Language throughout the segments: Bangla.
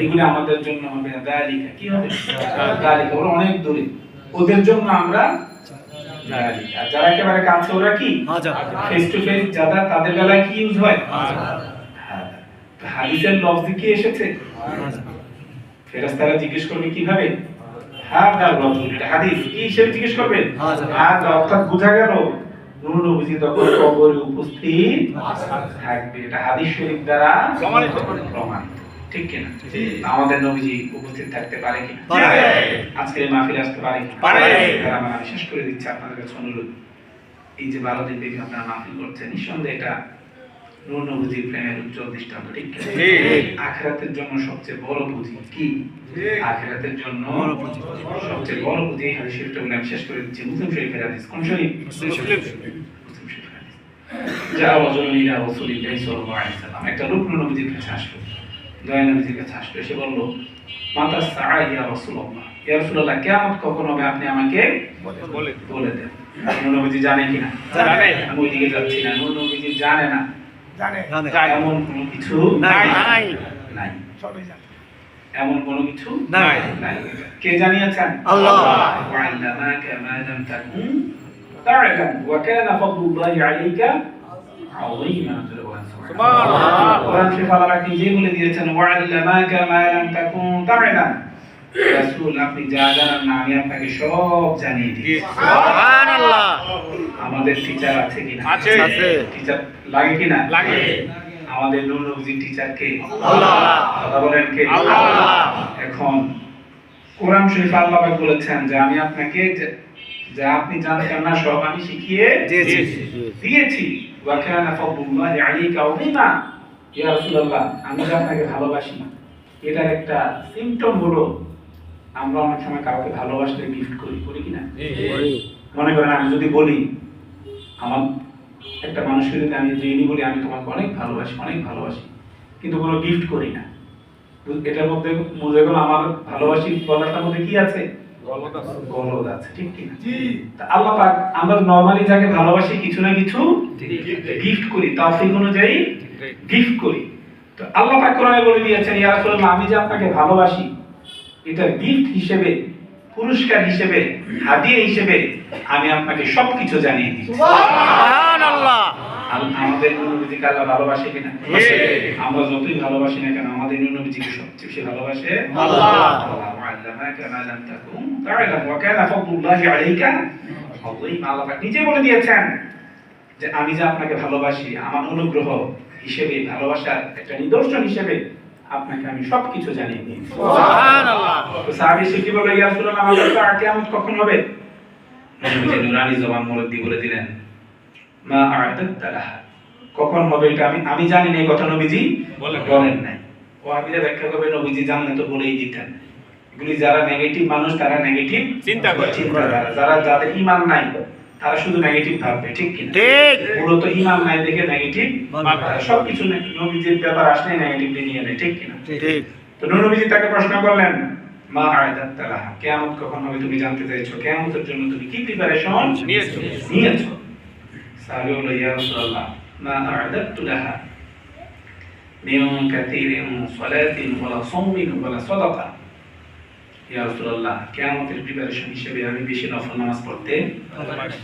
এগুলি আমাদের জন্য হবে কি হবে? ওরা অনেক দূরে ওদের জন্য আমরা আর যারা একেবারে কাছে ওরা কি? ফেস টু ফেস যারা তাদের বেলায় কি ইউজ হয়? হ্যাঁ। হাদিসের লফজি কি এসেছে? ফেরেশতারা জিজ্ঞেস করবে কীভাবে? হাদিস। কি হিসেবে জিজ্ঞেস করবে? অর্থাৎ বোঝা গেল নুন তখন কবরে উপস্থিত থাকবে। এটা হাদিস শরীফ দ্বারা প্রমাণিত। ঠিক কিনা? আমাদের নবীজি উপস্থিত থাকতে পারে কিনা? পারে। আজকে এই আসতে পারে কিনা? পারে। এবার আমার আমি শেষ করে দিচ্ছি আপনাদের কাছে অনুরোধ। এই যে বারো দিন ব্যাপী আপনারা মাহফিল করছেন নিঃসন্দেহে এটা নূর নবীজির প্রেমের উজ্জ্বল দৃষ্টান্ত ঠিক আখেরাতের জন্য সবচেয়ে বড় পুঁজি কি? আখেরাতের জন্য সবচেয়ে বড় পুঁজি হাদিস শরীফটা বলে শেষ করে দিচ্ছি। মুসলিম শরীফের হাদিস কোন শরীফ? যা সাল্লাল্লাহু আলাইহি একটা লোক নবীজির কাছে আসলো। দয়ানবীজির কাছে আসলো। এসে বলল মাতা সাহা ইয়া রসুল্লাহ ইয়া রসুল্লাহ কেমন কখন হবে আপনি আমাকে বলে দেন। নবীজি জানে কিনা? আমি ওইদিকে যাচ্ছি না। নবীজি জানে না। এমন কোনো কিছু নাই। এমন কোনো কিছু নাই। কে জানিয়েছেন? আল্লাহ। ওয়া আল্লামাকা না লাম তাকুন আলাইকা আযীমা। বলে দিয়েছেন আমাদের টিচার কে? বলেন কে? এখন কোরআন শরীফ আল্লাহ বলেছেন যে আমি আপনাকে যা আপনি জানতেন না সব আমি শিখিয়ে দিয়েছি। ওয়াকানা ফাদলুল্লাহি আলাইকা ওয়া ইয়া আমি যে আপনাকে ভালোবাসি এটার একটা সিম্পটম হলো আমরা অনেক সময় কাউকে ভালোবাসলে গিফট করি করি কিনা মনে করেন আমি যদি বলি আমার একটা মানুষকে যদি আমি ঋণী বলি আমি তোমাকে অনেক ভালোবাসি অনেক ভালোবাসি কিন্তু কোনো গিফট করি না। এটার মধ্যে বুঝে গেল আমার ভালোবাসি বলাটার মধ্যে কি আছে? গলদ আছে। ঠিক কি আল্লাহ পাক আমরা নরমালি যাকে ভালোবাসি কিছু না কিছু গিফট করি তাওফিক অনুযায়ী গিফট করি। তো আল্লাহ পাক কোরআনে বলে দিয়েছেন ইয়া রাসূলুল্লাহ আমি যে আপনাকে ভালোবাসি এটা গিফট হিসেবে পুরস্কার হিসেবে হিসেবে আমি আপনাকে সবকিছু জানিয়ে দিচ্ছি। সুবহানাল্লাহ। আমাদের নবীজিকে আল্লাহ ভালোবাসে কিনা? আমরা যতই ভালোবাসি না কেন আমাদের নবীজিকে সবচেয়ে বেশি ভালোবাসে? নিজে বলে দিয়েছেন যে আমি যে আপনাকে ভালোবাসি আমার অনুগ্রহ হিসেবে ভালোবাসার একটা নিদর্শন হিসেবে আপনাকে আমি সবকিছু জানিয়ে সাহাবী বলে ইয়া রাসূলুল্লাহ আমাদের তো আর কখন হবে? নবীজি নুরানি জবান মুরব্বি বলে দিলেন মা আ'দাদতা লাহা। কখন হবে এটা আমি আমি জানি না এই কথা নবীজি বলেন। নাই। ও আবিরা ব্যাখ্যা করবে নবীজি জানলে তো বলেই দিতেন। এগুলি যারা নেগেটিভ মানুষ তারা নেগেটিভ চিন্তা করে। যারা যাদের ঈমান নাই তারা শুধু নেগেটিভ ভাববে ঠিক কিনা? ঠিক। মূলত ঈমান নাই দেখে নেগেটিভ। সবকিছু নবীজির ব্যাপার আসলে নেগেটিভলি নিয়ে নেয় ঠিক কিনা? ঠিক। তো নবীজি তাকে প্রশ্ন করলেন মা আয়দাত তালাহা কিয়ামত কখন হবে তুমি জানতে চাইছো? কিয়ামতের জন্য তুমি কি প্রিপারেশন নিয়েছো। নিয়েছো। সাহাবী বলল ইয়া রাসূলুল্লাহ মা আ'দাদতু লাহা মিন কাসীরিন সালাতিন ওয়ালা সাওমিন ওয়ালা সাদাকা। ইয়া রাসূলুল্লাহ কিয়ামতের প্রিপারেশন হিসেবে আমি বেশি নফল নামাজ পড়তে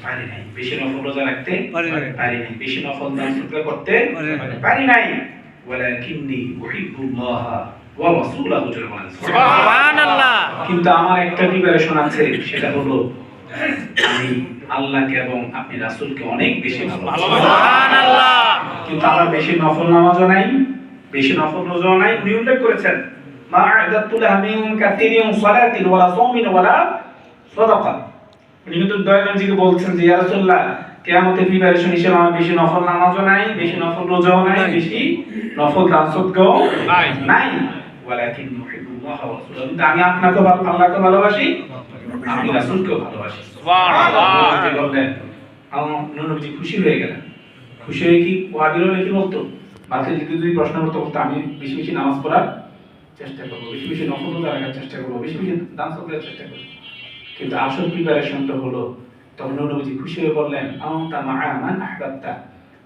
পারি নাই। বেশি নফল রোজা রাখতে পারি নাই। বেশি নফল দান সদকা করতে পারি নাই। পারি উহিব্বুল্লাহ ওয়া রাসূলাহু সুবহানাল্লাহ। কিন্তু আমার একটা প্রিপারেশন আছে সেটা হলো আমি আল্লাহকে এবং আপনি রাসূলকে অনেক বেশি ভালোবাসি। সুবহানাল্লাহ। কিন্তু আমার বেশি নফল নামাজও নাই বেশি নফল রোজাও নাই। উনি উল্লেখ করেছেন মা আ'দাতু লাহা মিন কাসীরিন সালাতিন ওয়ালা সাওমিন ওয়ালা সাদাকা উনি কিন্তু দয়ানজিকে বলছেন যে ইয়া রাসূলুল্লাহ কিয়ামতের প্রিপারেশন হিসেবে আমার বেশি নফল নামাজও নাই বেশি নফল রোজাও নাই। বেশি নফল দান সদকাও নাই। নাই। ওয়ালাকিন ওয়া রাসূলাহু। আমি আপনাকে ভালো আল্লাহকে ভালোবাসি আমি রাসূলকেও ভালোবাসি। সুবহানাল্লাহ বললেন আমার নবীজি খুশি হয়ে গেলেন। খুশি হয়ে কি বলতো? যদি যদি প্রশ্ন করতো আমি বেশি বেশি নামাজ পড়ার চেষ্টা করব, বেশি বেশি নফলতা রাখার চেষ্টা করব, বেশি বেশি দান সরকারের চেষ্টা করব। কিন্তু আসল প্রিপারেশনটা হলো, তখন নবীজি খুশি হয়ে বললেন আমতা মা আমান আহবাবতা,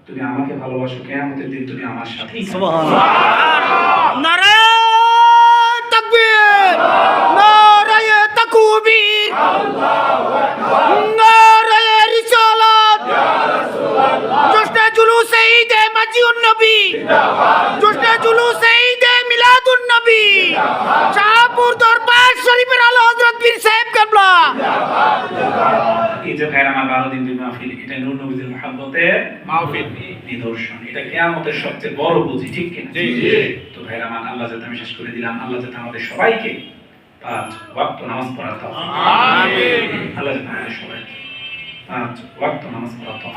তুমি আমাকে ভালোবাসো কে আমাদের দিন তুমি আমার সাথে জুলুস নবী জিন্দাবাদ শাহপুর দরবার শরীফের আলো হযরত পীর সাহেব কাবলা। এই যে ভাইয়ের আমার বারো দিন মাহফিল এটা নূর নবীদের মহাব্বতের মাহফিল। নিদর্শন। এটা কেয়ামতের সবচেয়ে বড় বুঝি ঠিক কিনা? তো ভাইয়ের আমার আল্লাহ যাতে আমি শেষ করে দিলাম আল্লাহ যাতে আমাদের সবাইকে পাঁচ ওয়াক্ত নামাজ পড়া তো আল্লাহ যাতে আমাদের সবাইকে পাঁচ ওয়াক্ত নামাজ পড়া তো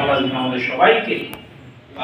আল্লাহ যাতে আমাদের সবাইকে